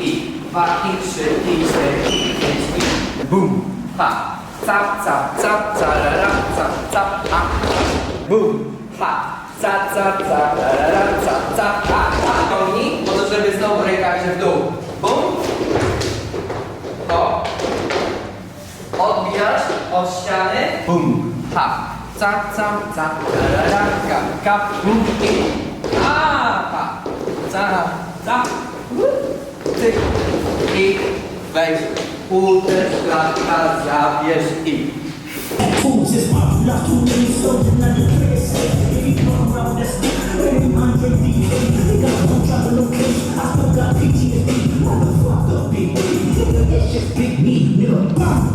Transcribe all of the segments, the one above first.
I. Dwa, i trzy, i cztery, i pięć, i. Bum. Ha. Cap, cap, cap, carara, cap, cap, a. Bum. Ha. Cap, cap, cap, carara, cap, cap, a. a. Ciągnij, po to, żeby znowu ręka w dół. Bum. To. Odbijasz od ściany. Bum. Ha. Cap, cap, cap, carara, kap, kap, bum, i. A, ha. Cap, cap. Tyk. I weź. Uderz, klatka, zabierz i. Fools is popular, too many soldiers not the place. If you come around, that's it. Ready, Andre D. They got one drop of location. I still got PTSD. Motherfucker, big D. Nigga, it's just big me, nigga. Bum.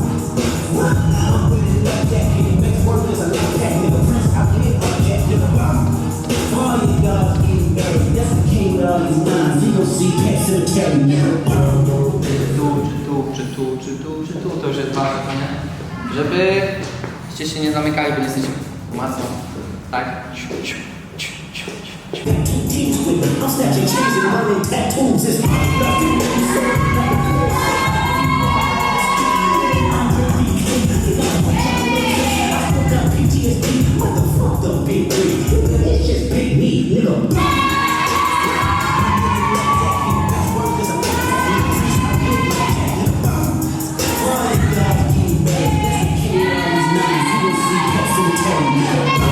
Nigga. Bum. Czy tu, czy tu, czy tu, czy tu, czy tu, to już jest ważne, nie? Żebyście się nie zamykali, bo nie jesteśmy mocno, tak? Ciu, Santana.